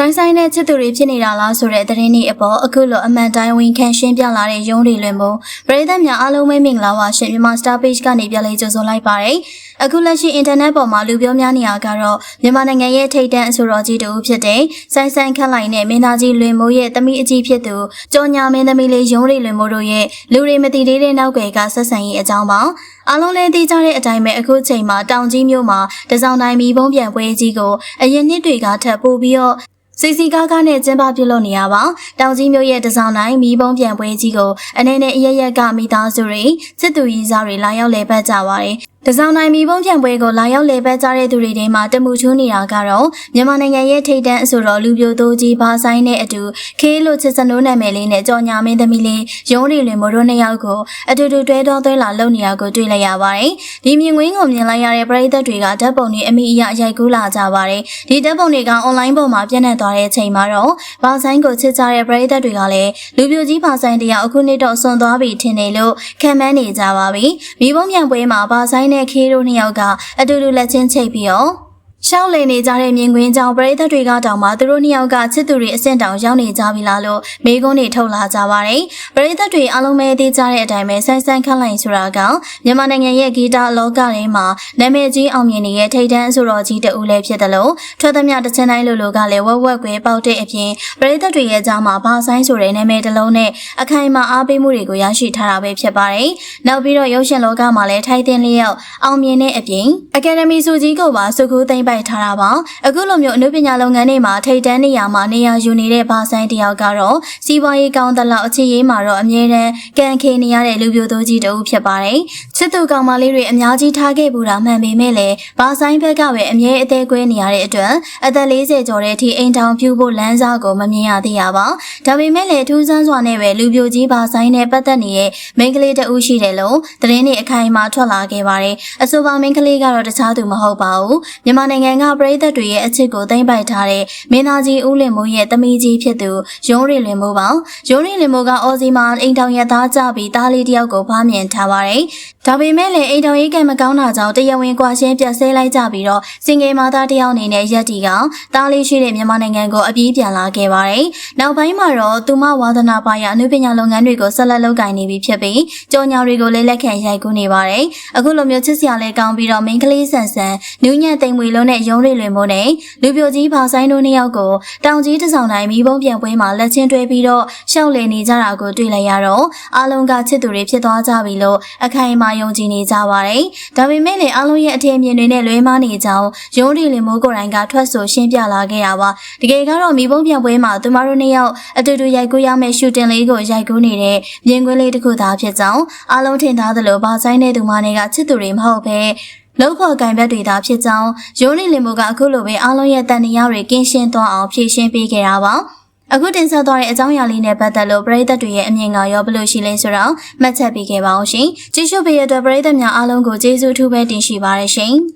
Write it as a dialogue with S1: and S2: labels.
S1: ဆိုင်ဆိုင်နဲ့ချစ်သူတွေဖြစ်နေတာလားဆိုတဲ့သတင်းတွေအပေါ်အခုလိုအမှန်တိုင်းဝန်ခံရှင်းပြလာတဲ့ရုံးတွေလွင်မှုပရိသတ်များအားလုံးပဲမင်္ဂလာပါရှင်မြန်မာ Star Page ကနေပြန်လည်ကြိုဆိုလိုက်ပါတယ်အခုလက်ရှိအင်တာနက်ပေါ်မှာလူပြောများနေရကတော့မြန်မာနိုင်ငံရဲ့ထိပ်တန်းအဆိုတော်ကြီးတူဖြစ်တဲ့ဆိုင်ဆိုင်ခက်လိုက်နဲ့မင်းသားကြီးလွင်မိုးရဲ့သမီးအကြီးဖြစ်သူကျော်ညာမင်းသမီးလေးရုံးတွေလွင်မိုးတို့ရဲ့လူတွေမသိသေးတဲ့နောက်ွယ်ကဆက်ဆံရေးအကြောင်းပါအားလုံးလည်းသိကြတဲ့အတိုင်းပဲအခုချိန်မှာတောင်ကြီးမြို့မှာတစောင်းတိုင်းမီးပုံးပြန်ပွဲကြီးကိုအရင်နှစ်တွေကထပ်ပို့ပြီးတော့ စီစီကားကားနဲ့ကျင်းပပြုလုပ်နေရပါတောင်ကြီးမြို့ရဲ့တစောင်းတိုင်းမီးပုံးပြန်ပွဲကြီးကိုအနေနဲ့အရရက်ကမိသားစုတွေစစ်သူရေးစားတွေလာရောက်လည်ပတ်ကြပါတယ် တစောင်းနိုင်မီပုံးပြန်ပွဲကိုလာရောက်လေပတ်ကြတဲ့သူတွေထဲမှာတမှုချူးနေတာကတော့မြန်မာနိုင်ငံရဲ့ထိပ်တန်းအဆိုတော်လူပြိုတိုးကြီးဘာဆိုင်နဲ့အတူခေးလို့ချစ်စနိုးနာမည်လေးနဲ့ကြော်ညာမင်းသမီးလေးရုံးရီလွင်မို့တို့နှစ်ယောက်ကိုအတူတူတွဲတော်သွဲလာလုပ်နေတာကိုတွေ့လိုက်ရပါတယ်။ဒီမြင်ကွင်းကိုမြင်လိုက်ရတဲ့ပရိသတ်တွေကဓာတ်ပုံတွေအမိအယရိုက်ကူးလာကြပါတယ်။ဒီဓာတ်ပုံတွေကအွန်လိုင်းပေါ်မှာပြန့်နှံ့သွားတဲ့အချိန်မှာတော့ဘာဆိုင်ကိုချစ်ကြတဲ့ပရိသတ်တွေကလည်းလူပြိုကြီးဘာဆိုင်တရားအခုနှစ်တော့ဆွန်သွားပြီထင်တယ်လို့ခံမှန်းနေကြပါပြီ။မိဘပြန်ပွဲမှာဘာဆိုင်နဲ့ခေးတို့နှစ်ယောက်ကအတူတူလက်ချင်းချိတ်ပြီးတော့ ရှောက်လေနေကြတဲ့မြင်ကွင်းကြောင့်ပရိသတ်တွေကတောင်မှသူတို့နှစ်ယောက်ကချစ်သူတွေအဆင့်တောင်ရောက်နေကြပြီလားလို့မေးခွန်းတွေထုတ်လာကြပါတယ်။ပရိသတ်တွေအားလုံးပဲသိကြတဲ့အတိုင်းပဲဆန်းဆန်းခန့်လိုက်ဆိုတာကမြန်မာနိုင်ငံရဲ့ဂီတလောကထဲမှာနာမည်ကြီးအောင်မြင်နေတဲ့ထိပ်တန်းအဆိုတော်ကြီးတဦးလည်းဖြစ်တယ်လို့ထွက်သမျှတစ်ချင်တိုင်းလိုလိုကလည်းဝက်ဝက်ကွဲပေါက်တဲ့အပြင်ပရိသတ်တွေရဲ့ကြားမှာဘာဆိုင်ဆိုတဲ့နာမည်တစ်လုံးနဲ့အခိုင်အမာအားပေးမှုတွေကိုရရှိထားတာပဲဖြစ်ပါတယ်။နောက်ပြီးတော့ရုပ်ရှင်လောကမှာလည်းထိုက်တင်လျောက်အောင်မြင်တဲ့အပြင်အကယ်ဒမီစုကြီးကိုပါစုခုသိမ့်ပိုက်ထားတာပါအခုလိုမျိုးအနုပညာလုပ်ငန်းတွေမှာထိပ်တန်းနေရာမှာနေရာယူနေတဲ့ဘာဆိုင်တယောက်ကတော့စီးပွားရေးကောင်းသလောက်အခြေရေးမှာတော့အမြဲတမ်းကန်ခေနေရတဲ့လူပြိုသူကြီးတဦးဖြစ်ပါတယ်ချစ်သူကောင်မလေးတွေအများကြီးထားခဲ့ဘူးတာမှန်ပေမဲ့လည်းဘာဆိုင်ဘက်ကပဲအမြဲအသေးကွဲနေရတဲ့အတွက်အသက်40ကျော်တဲ့အထိအိမ်ထောင်ပြုဖို့လမ်းစာကိုမမြင်ရသေးရပါဒါပေမဲ့လည်းထူးဆန်းစွာနဲ့ပဲလူပြိုကြီးဘာဆိုင်နဲ့ပတ်သက်နေတဲ့မိန်းကလေးတဦးရှိတယ်လို့သတင်းတွေအခိုင်အမာထွက်လာခဲ့ပါတယ်အဆိုပါမိန်းကလေးကတော့တခြားသူမဟုတ်ပါဘူးမြန်မာနိုင်ငံကပရိသတ်တွေရဲ့အချစ်ကိုသိမ့်ပိုက်ထားတဲ့မင်းသားကြီးဦးလင်မိုးရဲ့သမီးကြီးဖြစ်သူရုံးရီလင်မိုးပါရုံးရီလင်မိုးကအော်စီမာအိမ်ထောင်ရသားကြပြီးသားလေးတယောက်ကိုဖားမြင်ထားပါတယ်ဒါပေမဲ့လည်းအိမ်တော်ရေးကံမကောင်းတာကြောင့်တရားဝင်ကွာရှင်းပြတ်ဆဲလိုက်ကြပြီးတော့စင်ငယ်မာသားတယောက်အနေနဲ့ရက်တီကတားလေးရှိတဲ့မြန်မာနိုင်ငံကိုအပြေးပြန်လာခဲ့ပါတယ်။နောက်ပိုင်းမှာတော့သူမဝါသနာပါရအနုပညာလုပ်ငန်းတွေကိုဆက်လက်လုပ်ကိုင်နေပြီဖြစ်ပြီးကြော်ညာတွေကိုလည်းလက်ခံရိုက်ကူးနေပါတယ်။အခုလိုမျိုးချစ်စရာလဲကောင်းပြီးတော့မိန်းကလေးဆန်ဆန်နူးညံ့သိမ်မွေလုံးနဲ့ရုံးရိလွင်မိုးနဲ့လူပြိုကြီးဖောင်ဆိုင်တို့နှစ်ယောက်ကိုတောင်ကြီးတဆောင်တိုင်းမီးပုံးပြန်ပွဲမှာလက်ချင်းတွဲပြီးတော့ရှောက်လည်နေကြတာကိုတွေ့လိုက်ရတော့အားလုံးကချစ်သူတွေဖြစ်သွားကြပြီလို့အခိုင်အမာယုံကြည်နေကြပါတယ်။ဒါပေမဲ့လည်းအားလုံးရဲ့အထင်အမြင်တွေနဲ့လွဲမှားနေကြောင်းရုံးဒီလင်မိုးကိုယ်တိုင်ကထွက်ဆိုရှင်းပြလာခဲ့တာပါ။တကယ်ကတော့မိဘုံပြန်ပွဲမှာသူမတို့နှစ်ယောက်အတူတူရိုက်ကူးရမယ့်ရှူတင်လေးကိုရိုက်ကူးနေတဲ့မြင်ကွင်းလေးတစ်ခုသာဖြစ်ကြောင်းအားလုံးထင်သားသလိုဘာဆိုင်တဲ့သူမတွေကချစ်သူတွေမဟုတ်ဘဲ လောက်ခေါ်ကင်ဘက်တွေသာဖြစ်ကြောင်းရိုးနေလင်မိုးကအခုလိုပဲအားလုံးရဲ့တန်တရားတွေကင်းရှင်းသွားအောင်ဖြည့်ရှင်းပေးခဲ့တာပါ။အခုတင်ဆက်သွားတဲ့အကြောင်းအရာလေးနဲ့ပတ်သက်လို့ပရိသတ်တွေရဲ့အမြင်ကရောဘယ်လိုရှိလဲဆိုတော့မှတ်ချက်ပေးခဲ့ပါအောင်ရှင်။ကြည့်ရှုပေးရတဲ့ပရိသတ်များအားလုံးကိုကျေးဇူးထူးပဲတင်ရှိပါရရှင်။